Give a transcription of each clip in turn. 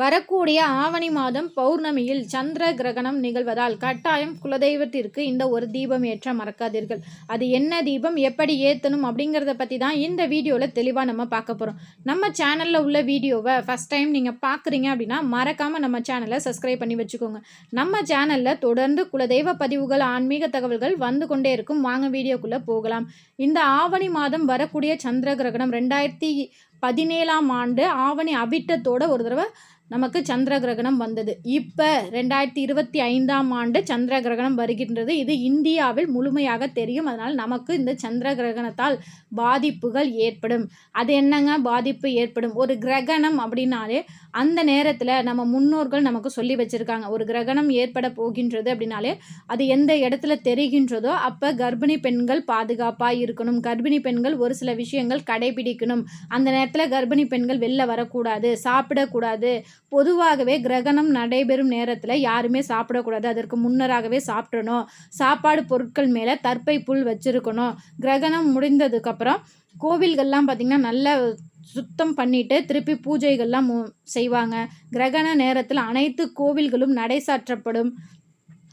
வரக்கூடிய ஆவணி மாதம் பௌர்ணமியில் சந்திர கிரகணம் நிகழ்வதால் கட்டாயம் குலதெய்வத்திற்கு இந்த ஒரு தீபம் ஏற்ற மறக்காதீர்கள். அது என்ன தீபம் எப்படி ஏற்றணும் அப்படிங்கிறத பற்றி தான் இந்த வீடியோவில் தெளிவாக நம்ம பார்க்க போகிறோம் நம்ம சேனலில் உள்ள வீடியோவை ஃபஸ்ட் டைம் நீங்கள் பார்க்குறீங்க அப்படின்னா மறக்காமல் நம்ம சேனலை சப்ஸ்கிரைப் பண்ணி வச்சுக்கோங்க. நம்ம சேனலில் தொடர்ந்து குலதெய்வ பதிவுகள் ஆன்மீக தகவல்கள் வந்து கொண்டே இருக்கும். வாங்க வீடியோக்குள்ளே போகலாம். இந்த ஆவணி மாதம் வரக்கூடிய சந்திர கிரகணம் ரெண்டாயிரத்தி பதினேழாம் ஆண்டு ஆவணி அவிட்டத்தோட ஒரு தடவை நமக்கு சந்திர கிரகணம் வந்தது. இப்போ ரெண்டாயிரத்தி இருபத்தி ஐந்தாம் ஆண்டு சந்திர கிரகணம் வருகின்றது. இது இந்தியாவில் முழுமையாக தெரியும். அதனால் நமக்கு இந்த சந்திர கிரகணத்தால் பாதிப்புகள் ஏற்படும். அது என்னங்க? பாதிப்பு ஏற்படும். ஒரு கிரகணம் அப்படின்னாலே அந்த நேரத்தில் நம்ம முன்னோர்கள் நமக்கு சொல்லி வச்சுருக்காங்க. ஒரு கிரகணம் ஏற்பட போகின்றது அப்படின்னாலே அது எந்த இடத்துல தெரிகின்றதோ அப்போ கர்ப்பிணி பெண்கள் பாதுகாப்பாக இருக்கணும். கர்ப்பிணி பெண்கள் ஒரு சில விஷயங்கள் கடைபிடிக்கணும். அந்த நேரத்தில் கர்ப்பிணி பெண்கள் வெளில வரக்கூடாது சாப்பிடக்கூடாது. பொதுவாகவே கிரகணம் நடைபெறும் நேரத்தில் யாருமே சாப்பிடக்கூடாது. அதற்கு முன்னராகவே சாப்பிடணும். சாப்பாடு பொருட்கள் மேலே தற்பை புல் வச்சுருக்கணும். கிரகணம் முடிந்ததுக்கப்புறம் கோவில்கள்லாம் பார்த்திங்கன்னா நல்ல சுத்தம் பண்ணிவிட்டு திருப்பி பூஜைகள்லாம் செய்வாங்க. கிரகண நேரத்தில் அனைத்து கோவில்களும் நடைசாற்றப்படும்.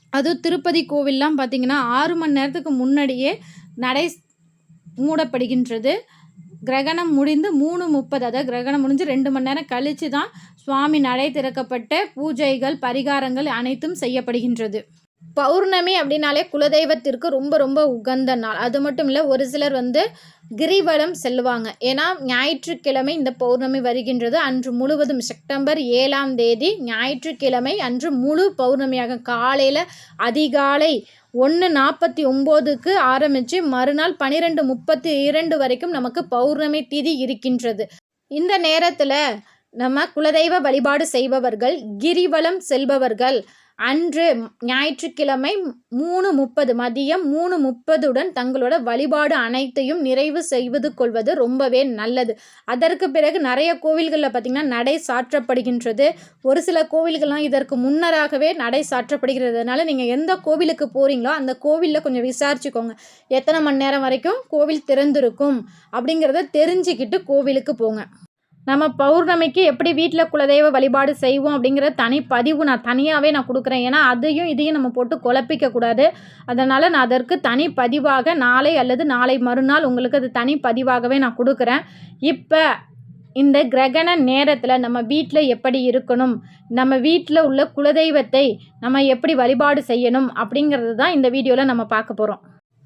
அதுவும் திருப்பதி கோவில்லாம் பார்த்திங்கன்னா ஆறு மணி நேரத்துக்கு முன்னாடியே நடை மூடப்படுகின்றது. கிரகணம் முடிந்து மூணு முப்பது அதாவது கிரகணம் முடிஞ்சு ரெண்டு மணி நேரம் கழித்து தான் சுவாமி நடை திறக்கப்பட்ட பூஜைகள் பரிகாரங்கள் அனைத்தும் செய்யப்படுகின்றது. பௌர்ணமி அப்படின்னாலே குலதெய்வத்திற்கு ரொம்ப ரொம்ப உகந்த நாள். அது மட்டும் இல்லை ஒரு சிலர் வந்து கிரிவலம் செல்லுவாங்க. ஏன்னா ஞாயிற்றுக்கிழமை இந்த பௌர்ணமி வருகின்றது. அன்று முழுவதும் செப்டம்பர் ஏழாம் தேதி ஞாயிற்றுக்கிழமை அன்று முழு பௌர்ணமியாக காலையில் அதிகாலை ஒன்று நாற்பத்தி ஒம்போதுக்கு ஆரம்பித்து மறுநாள் பன்னிரெண்டு முப்பத்தி இரண்டு வரைக்கும் நமக்கு பௌர்ணமி திதி இருக்கின்றது. இந்த நேரத்தில் நம்ம குலதெய்வ வழிபாடு செய்பவர்கள் கிரிவலம் செல்பவர்கள் அன்று ஞாயிற்றுக்கிழமை மூணு முப்பது மதியம் மூணு முப்பதுடன் தங்களோட வழிபாடு அனைத்தையும் நிறைவு செய்வது கொள்வது ரொம்பவே நல்லது. அதற்கு பிறகு நிறைய கோவில்களில் பார்த்திங்கன்னா நடை சாற்றப்படுகின்றது. ஒரு சில கோவில்கள்லாம் இதற்கு முன்னராகவே நடை சாற்றப்படுகிறதுனால நீங்கள் எந்த கோவிலுக்கு போகிறீங்களோ அந்த கோவிலில் கொஞ்சம் விசாரிச்சுக்கோங்க. எத்தனை மணி நேரம் வரைக்கும் கோவில் திறந்திருக்கும் அப்படிங்கிறத தெரிஞ்சுக்கிட்டு கோவிலுக்கு போங்க. நம்ம பௌர்ணமிக்கு எப்படி வீட்டில் குலதெய்வ வழிபாடு செய்வோம் அப்படிங்கிற தனி பதிவு நான் தனியாகவே நான் கொடுக்குறேன். ஏன்னா அதையும் இதையும் நம்ம போட்டு குழப்பிக்கக்கூடாது அதனால் நான் அதற்கு தனி பதிவாக நாளை அல்லது நாளை மறுநாள் உங்களுக்கு அது தனி பதிவாகவே நான் கொடுக்குறேன். இப்போ இந்த கிரகண நேரத்தில் நம்ம வீட்டில் எப்படி இருக்கணும்? நம்ம வீட்டில் உள்ள குலதெய்வத்தை நம்ம எப்படி வழிபாடு செய்யணும்? அப்படிங்கிறது தான் இந்த வீடியோவில் நம்ம பார்க்க போகிறோம்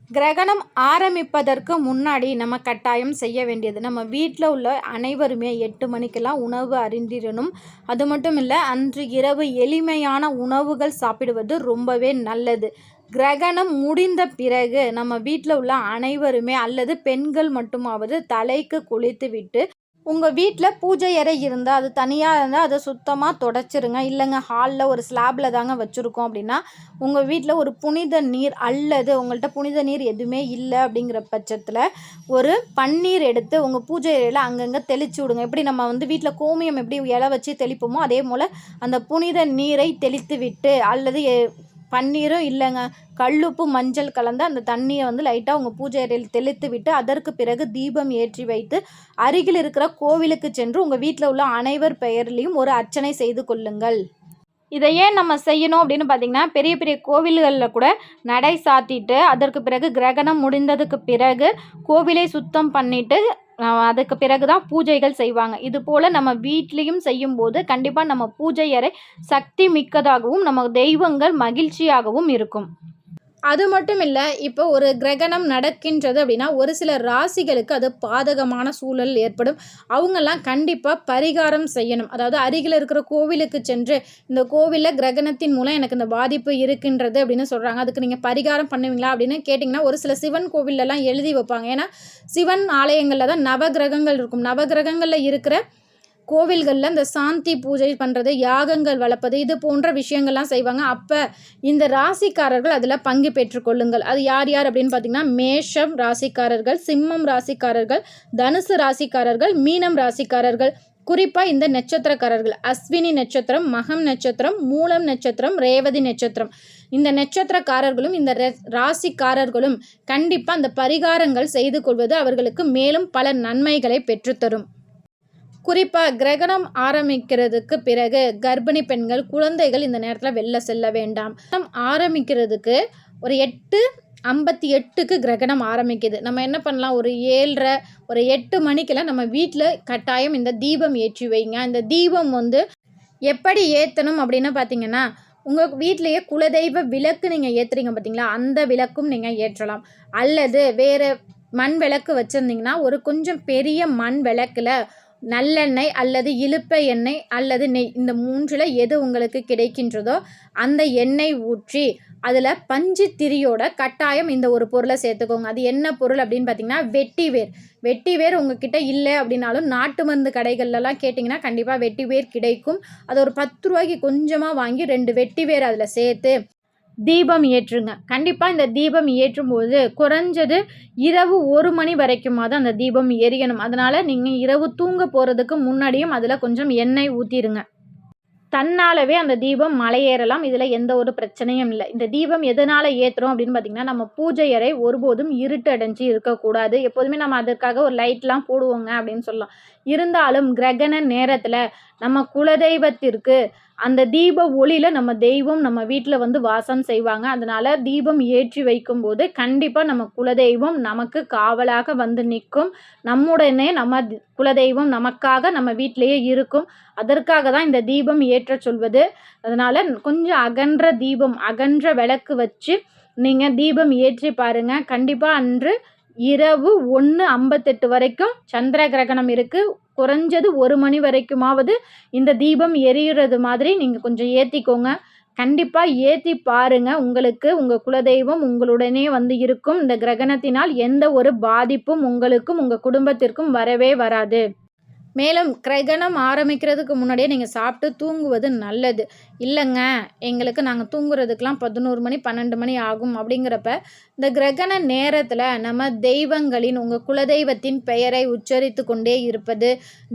கிரகணம் ஆரம்பிப்பதற்கு முன்னாடி நம்ம கட்டாயம் செய்ய வேண்டியது. நம்ம வீட்டில் உள்ள அனைவருமே எட்டு மணிக்கெல்லாம் உணவு அறிந்திடணும். அது மட்டும் இல்லை அன்று இரவு எளிமையான உணவுகள் சாப்பிடுவது ரொம்பவே நல்லது. கிரகணம் முடிந்த பிறகு நம்ம வீட்டில் உள்ள அனைவருமே அல்லது பெண்கள் மட்டுமாவது தலைக்கு குளித்து விட்டு உங்கள் வீட்டில் பூஜை அறை இருந்தால் அது தனியாக இருந்தால் அதை சுத்தமாக தொடச்சிருங்க. இல்லைங்க ஹாலில் ஒரு ஸ்லாபில் தாங்க வச்சுருக்கோம் அப்படின்னா உங்கள் வீட்டில் ஒரு புனித நீர் அல்லது உங்கள்கிட்ட புனித நீர் எதுவுமே இல்லை அப்படிங்கிற பட்சத்தில் ஒரு பன்னீர் எடுத்து உங்கள் பூஜை அறையில் அங்கங்கே தெளித்து விடுங்க. எப்படி நம்ம வந்து வீட்டில் கோமியம் எப்படி இலை வச்சு தெளிப்போமோ அதே போல் அந்த புனித நீரை தெளித்து விட்டு அல்லது பன்னீரும் இல்லைங்க கல்லுப்பு மஞ்சள் கலந்து அந்த தண்ணியை வந்து லைட்டாக உங்கள் பூஜை அறையில் தெளித்து விட்டு அதற்கு பிறகு தீபம் ஏற்றி வைத்து அருகில் இருக்கிற கோவிலுக்கு சென்று உங்கள் வீட்டில் உள்ள அனைவர் பெயர்லேயும் ஒரு அர்ச்சனை செய்து கொள்ளுங்கள். இதை ஏன் நம்ம செய்யணும் அப்படின்னு பார்த்தீங்கன்னா பெரிய பெரிய கோவில்களில் கூட நடை சாத்திட்டு அதற்கு பிறகு கிரகணம் முடிந்ததுக்கு பிறகு கோவிலை சுத்தம் பண்ணிவிட்டு அதுக்கு பிறகு தான் பூஜைகள் செய்வாங்க. இது போல் நம்ம வீட்லேயும் செய்யும்போது கண்டிப்பாக நம்ம பூஜை அறை சக்தி மிக்கதாகவும் நம்ம தெய்வங்கள் மகிழ்ச்சியாகவும் இருக்கும். அது மட்டும் இல்லை இப்போ ஒரு கிரகணம் நடக்கின்றது அப்படின்னா ஒரு சில ராசிகளுக்கு அது பாதகமான சூழல் ஏற்படும். அவங்கெல்லாம் கண்டிப்பாக பரிகாரம் செய்யணும். அதாவது அருகில் இருக்கிற கோவிலுக்கு சென்று இந்த கோவிலில் கிரகணத்தின் மூலம் எனக்கு இந்த பாதிப்பு இருக்கின்றது அப்படின்னு சொல்கிறாங்க அதுக்கு நீங்கள் பரிகாரம் பண்ணுவீங்களா அப்படின்னு கேட்டிங்கன்னா ஒரு சில சிவன் கோவிலெல்லாம் எழுதி வைப்பாங்க. ஏன்னா சிவன் ஆலயங்களில் தான் நவகிரகங்கள் இருக்கும். நவகிரகங்களில் இருக்கிற கோவில்களில் இந்த சாந்தி பூஜை பண்ணுறது யாகங்கள் வளர்ப்பது இது போன்ற விஷயங்கள்லாம் செய்வாங்க. அப்போ இந்த ராசிக்காரர்கள் அதில் பங்கு பெற்றுக்கொள்ளுங்கள் அது யார் யார் அப்படின்னு பார்த்தீங்கன்னா மேஷம் ராசிக்காரர்கள் சிம்மம் ராசிக்காரர்கள் தனுசு ராசிக்காரர்கள் மீனம் ராசிக்காரர்கள். குறிப்பாக இந்த நட்சத்திரக்காரர்கள். அஸ்வினி நட்சத்திரம் மகம் நட்சத்திரம் மூலம் நட்சத்திரம் ரேவதி நட்சத்திரம். இந்த நட்சத்திரக்காரர்களும் இந்த ராசிக்காரர்களும் கண்டிப்பாக அந்த பரிகாரங்கள் செய்து கொள்வது அவர்களுக்கு மேலும் பல நன்மைகளை பெற்றுத்தரும் குறிப்பாக கிரகணம் ஆரம்பிக்கிறதுக்கு பிறகு கர்ப்பிணி பெண்கள் குழந்தைகள் இந்த நேரத்தில் வெளில செல்ல வேண்டாம். ஆரம்பிக்கிறதுக்கு ஒரு எட்டு ஐம்பத்தி எட்டுக்கு கிரகணம் ஆரம்பிக்குது. நம்ம என்ன பண்ணலாம்? ஒரு ஏழரை ஒரு எட்டு மணிக்கெல்லாம் நம்ம வீட்டில் கட்டாயம் இந்த தீபம் ஏற்றி வைங்க. இந்த தீபம் வந்து எப்படி ஏற்றணும் அப்படின்னு பார்த்தீங்கன்னா உங்கள் வீட்டிலேயே குலதெய்வ விளக்கு நீங்கள் ஏற்றுறீங்க பார்த்தீங்களா அந்த விளக்கும் நீங்கள் ஏற்றலாம். அல்லது வேறு மண் விளக்கு வச்சுருந்தீங்கன்னா ஒரு கொஞ்சம் பெரிய மண் விளக்கில் நல்லெண்ணெய் அல்லது இழுப்ப எண்ணெய் அல்லது நெய் இந்த மூன்றில் எது உங்களுக்கு கிடைக்கின்றதோ அந்த எண்ணெய் ஊற்றி அதில் பஞ்சு திரியோட கட்டாயம் இந்த ஒரு பொருளை சேர்த்துக்கோங்க. அது என்ன பொருள் அப்படின்னு பார்த்தீங்கன்னா வெட்டி வேர் வெட்டி வேர் உங்ககிட்ட இல்லை அப்படின்னாலும் நாட்டு மருந்து கடைகள்லலாம் கேட்டிங்கன்னா கண்டிப்பாக வெட்டி வேர் கிடைக்கும். அது ஒரு பத்து ரூபாய்க்கு கொஞ்சமாக வாங்கி ரெண்டு வெட்டி வேர் அதில் சேர்த்து தீபம் ஏற்றுங்க. கண்டிப்பாக இந்த தீபம் ஏற்றும் போது குறைஞ்சது இரவு ஒரு மணி வரைக்குமாவது அந்த தீபம் எரியணும். அதனால் நீங்கள் இரவு தூங்க போகிறதுக்கு முன்னாடியும் அதில் கொஞ்சம் எண்ணெய் ஊற்றிடுங்க தன்னாலவே அந்த தீபம் மலையேறலாம். இதில் எந்த ஒரு பிரச்சனையும் இல்லை. இந்த தீபம் எதனால் ஏற்றுறோம் அப்படின்னு பார்த்தீங்கன்னா நம்ம பூஜை அறை ஒருபோதும் இருட்டு அடைஞ்சு இருக்கக்கூடாது. எப்போதுமே நம்ம அதற்காக ஒரு லைட்லாம் போடுவோங்க அப்படின்னு சொல்லலாம். இருந்தாலும் கிரகண நேரத்தில் நம்ம குலதெய்வத்திற்கு அந்த தீப ஒளியில் நம்ம தெய்வம் நம்ம வீட்டில் வந்து வாசம் செய்வாங்க. அதனால் தீபம் ஏற்றி வைக்கும்போது கண்டிப்பாக நம்ம குலதெய்வம் நமக்கு காவலாக வந்து நிற்கும். நம்முடனே நம்ம குலதெய்வம் நமக்காக நம்ம வீட்டிலையே இருக்கும். அதற்காக தான் இந்த தீபம் ஏற்ற சொல்வது. அதனால் கொஞ்சம் அகன்ற தீபம் அகன்ற விளக்கு வச்சு நீங்கள் தீபம் ஏற்றி பாருங்கள் கண்டிப்பாக அன்று இரவு ஒன்று ஐம்பத்தெட்டு வரைக்கும் சந்திர கிரகணம் இருக்குது குறைஞ்சது ஒரு மணி வரைக்குமாவது இந்த தீபம் எரியிறது மாதிரி நீங்கள் கொஞ்சம் ஏற்றிக்கோங்க கண்டிப்பாக ஏற்றி பாருங்கள் உங்களுக்கு உங்கள் குலதெய்வம் உங்களுடனே வந்து இருக்கும். இந்த கிரகணத்தினால் எந்த ஒரு பாதிப்பும் உங்களுக்கும் உங்கள் குடும்பத்திற்கும் வரவே வராது. மேலும் கிரகணம் ஆரம்பிக்கிறதுக்கு முன்னாடியே நீங்கள் சாப்பிட்டு தூங்குவது நல்லது. இல்லைங்க எங்களுக்கு நாங்கள் தூங்குறதுக்கெலாம் பதினோரு மணி பன்னெண்டு மணி ஆகும் அப்படிங்கிறப்ப இந்த கிரகண நேரத்தில் நம்ம தெய்வங்களின் உங்கள் குலதெய்வத்தின் பெயரை உச்சரித்து கொண்டே இருப்பது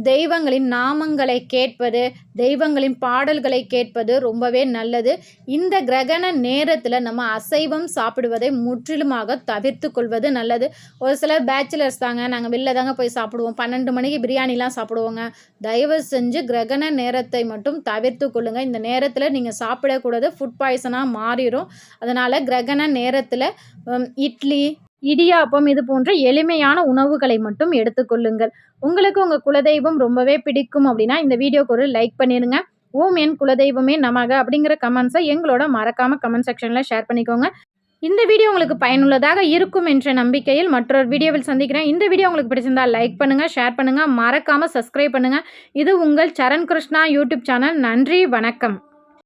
தெய்வங்களின் நாமங்களை கேட்பது தெய்வங்களின் பாடல்களை கேட்பது ரொம்பவே நல்லது. இந்த கிரகண நேரத்தில் நம்ம அசைவம் சாப்பிடுவதை முற்றிலுமாக தவிர்த்து கொள்வது நல்லது. ஒரு சிலர் பேச்சுலர்ஸ் தாங்க நாங்கள் வெளில தாங்க போய் சாப்பிடுவோம். பன்னெண்டு மணிக்கு பிரியாணிலாம் சாப்பிடுவோங்க. தயவு செஞ்சு கிரகண நேரத்தை மட்டும் தவிர்த்து கொள்ளுங்கள் இந்த நேரத்தில் நீங்கள் சாப்பிடக்கூடாது ஃபுட் பாய்சனாக மாறிடும் அதனால் கிரகண நேரத்தில் இட்லி இடியாப்பம் இது போன்ற எளிமையான உணவுகளை மட்டும் எடுத்துக்கொள்ளுங்கள். உங்களுக்கு உங்கள் குலதெய்வம் ரொம்பவே பிடிக்கும் அப்படின்னா இந்த வீடியோக்கு ஒரு லைக் பண்ணிடுங்க ஓம் என் குலதெய்வமே நமக அப்படிங்கிற கமெண்ட்ஸை எங்களோட மறக்காமல் கமெண்ட் செக்ஷனில் ஷேர் பண்ணிக்கோங்க. இந்த வீடியோ உங்களுக்கு பயனுள்ளதாக இருக்கும் என்ற நம்பிக்கையில் மற்றொரு வீடியோவில் சந்திக்கிறேன். இந்த வீடியோ உங்களுக்கு பிடிச்சிருந்தா லைக் பண்ணுங்கள் ஷேர் பண்ணுங்கள் மறக்காமல் சப்ஸ்கிரைப் பண்ணுங்கள் இது உங்கள் சரண் கிருஷ்ணா யூடியூப் சேனல் நன்றி வணக்கம்.